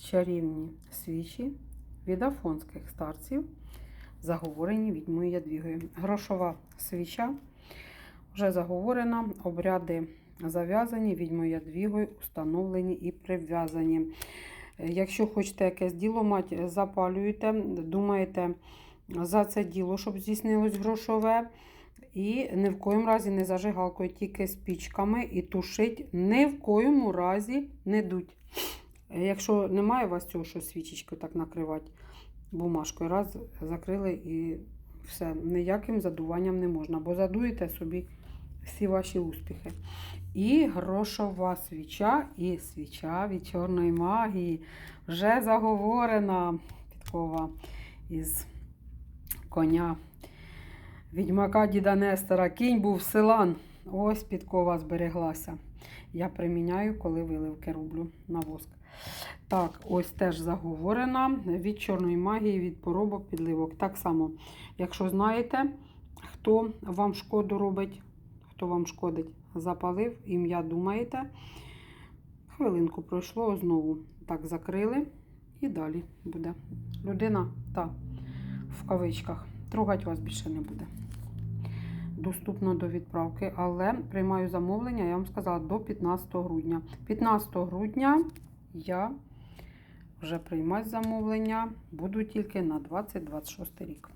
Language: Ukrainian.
чарівні свічі від афонських старців, заговорені відьмою Ядвігою. Грошова свіча вже заговорена, обряди зав'язані, відьмою Ядвігою установлені і прив'язані. Якщо хочете якесь діло мати, запалюєте, думаєте за це діло, щоб здійснилось грошове. І ні в коєму разі не зажигалкою, тільки спічками і тушить ні в коєму разі не дуть. Е, Якщо немає у вас цього, що свічечку так накривати бумажкою, раз закрили і все, ніяким задуванням не можна, бо задуєте собі всі ваші успіхи. І грошова свіча, і свіча від чорної магії вже заговорена підкова із коня. Відьмака діда Нестора. Кінь був селан. Ось підкова збереглася. Я приміняю, коли виливки роблю на воск. Так, ось теж заговорена від чорної магії, від поробок, підливок. Так само, якщо знаєте, хто вам шкоду робить, хто вам шкодить, запалив, ім'я думаєте. Хвилинку пройшло, знову так закрили. І далі буде. Людина, та, в кавичках, трогать вас більше не буде. Доступно до відправки, але приймаю замовлення, я вам сказала, до 15 грудня. 15 грудня я вже приймаю замовлення буду тільки на 2026 рік.